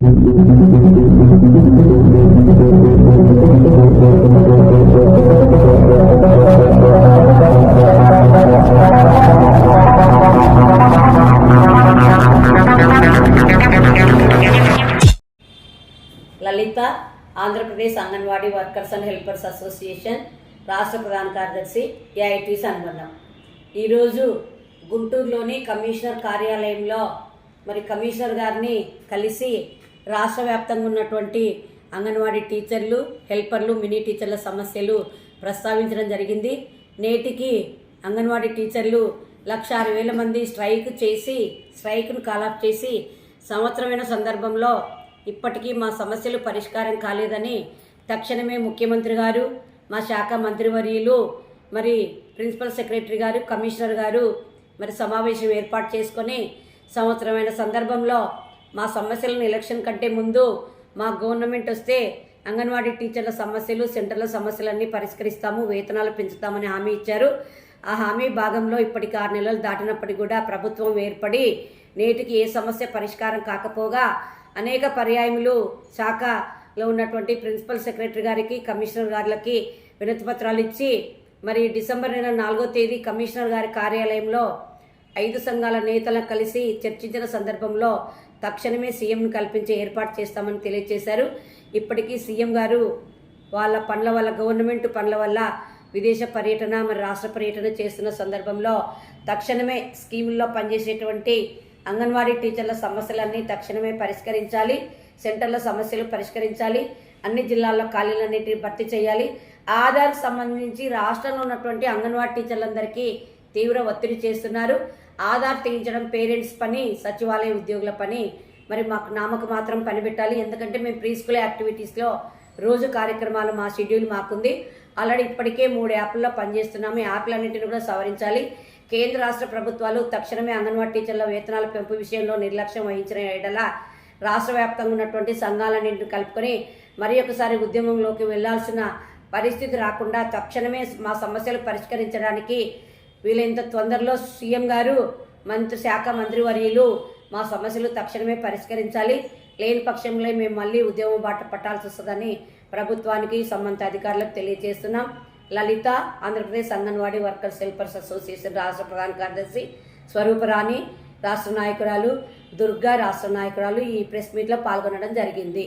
Lalitha Andhra Pradesh anganwadi workers and helpers association రాష్ట్ర ప్రధాన కార్యదర్శి ఏఐటీస్ సన్మన్నం ఈరోజు గుంటూరులోని కమిషనర్ కార్యాలయంలో మరి కమిషనర్ గారిని కలిసి రాష్ట్ర వ్యాప్తంగా ఉన్నటువంటి అంగన్వాడీ టీచర్లు హెల్పర్లు మినీ టీచర్ల సమస్యలు ప్రస్తావించడం జరిగింది. నేటికి అంగన్వాడీ టీచర్లు లక్ష ఆరు వేల మంది స్ట్రైక్ చేసి స్ట్రైక్ను కాలాఫ్ చేసి సంవత్సరమైన సందర్భంలో ఇప్పటికీ మా సమస్యలు పరిష్కారం కాలేదని తక్షణమే ముఖ్యమంత్రి గారు మా శాఖ మంత్రివర్యులు మరి ప్రిన్సిపల్ సెక్రటరీ గారు కమిషనర్ గారు మరి సమావేశం ఏర్పాటు చేసుకొని సంవత్సరమైన సందర్భంలో మా సమస్యలను ఎలక్షన్ కంటే ముందు మా గవర్నమెంట్ వస్తే అంగన్వాడీ టీచర్ల సమస్యలు సెంటర్ల సమస్యలన్నీ పరిష్కరిస్తాము వేతనాలు పెంచుతామని హామీ ఇచ్చారు. ఆ హామీ భాగంలో ఇప్పటికి ఆరు నెలలు దాటినప్పటికీ కూడా ప్రభుత్వం ఏర్పడి నేటికి ఏ సమస్య పరిష్కారం కాకపోగా అనేక పర్యాయములు శాఖలో ఉన్నటువంటి ప్రిన్సిపల్ సెక్రటరీ గారికి కమిషనర్ గారికి వినతిపత్రాలు ఇచ్చి మరి డిసెంబర్ నెల నాలుగో తేదీ కమిషనర్ గారి కార్యాలయంలో ఐదు సంఘాల నేతలను కలిసి చర్చించిన సందర్భంలో తక్షణమే సీఎంను కల్పించే ఏర్పాటు చేస్తామని తెలియజేశారు. ఇప్పటికీ సీఎం గారు వాళ్ళ పనుల వల్ల గవర్నమెంట్ పనుల వల్ల విదేశ పర్యటన మరి రాష్ట్ర పర్యటన చేస్తున్న సందర్భంలో తక్షణమే స్కీముల్లో పనిచేసేటువంటి అంగన్వాడీ టీచర్ల సమస్యలన్నీ తక్షణమే పరిష్కరించాలి సెంటర్ల సమస్యలు పరిష్కరించాలి అన్ని జిల్లాల్లో ఖాళీలన్నింటినీ భర్తీ చేయాలి. ఆధార్కు సంబంధించి రాష్ట్రంలో ఉన్నటువంటి అంగన్వాడీ టీచర్లందరికీ తీవ్ర ఒత్తిడి చేస్తున్నారు. ఆధార్ తీయించడం పేరెంట్స్ పని సచివాలయ ఉద్యోగుల పని. మరి మాకు నామకు మాత్రం పని పెట్టాలి. ఎందుకంటే మేము ప్రీ స్కూల్ యాక్టివిటీస్లో రోజు కార్యక్రమాలు మా షెడ్యూల్ మాకుంది. ఆల్రెడీ ఇప్పటికే మూడు యాప్ల్లో పనిచేస్తున్నాము. ఈ యాప్లన్నింటినీ కూడా సవరించాలి. కేంద్ర రాష్ట్ర ప్రభుత్వాలు తక్షణమే అంగన్వాడీ టీచర్ల వేతనాల పెంపు విషయంలో నిర్లక్ష్యం వహించిన ఏడల రాష్ట్ర వ్యాప్తంగా ఉన్నటువంటి సంఘాలన్నింటిని కలుపుకొని మరి ఒకసారి ఉద్యమంలోకి వెళ్ళాల్సిన పరిస్థితి రాకుండా తక్షణమే మా సమస్యలు పరిష్కరించడానికి వీలైనంత తొందరలో సీఎం గారు మంత్రి శాఖ మంత్రివర్యులు మా సమస్యలు తక్షణమే పరిష్కరించాలి. లేని పక్షంలో మేము మళ్ళీ ఉద్యమం బాట పట్టాల్సి వస్తుందని ప్రభుత్వానికి సంబంధిత అధికారులకు తెలియజేస్తున్నాం. Lalitha Andhra Pradesh anganwadi workers helpers association రాష్ట్ర ప్రధాన కార్యదర్శి స్వరూపరాణి రాష్ట్ర నాయకురాలు దుర్గా రాష్ట్ర నాయకురాలు ఈ ప్రెస్ మీట్లో పాల్గొనడం జరిగింది.